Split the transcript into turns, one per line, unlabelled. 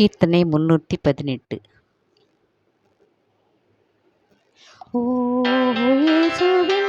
கீர்த்தனை முன்னூற்றி பதினெட்டு. ஓ இயேசுவின்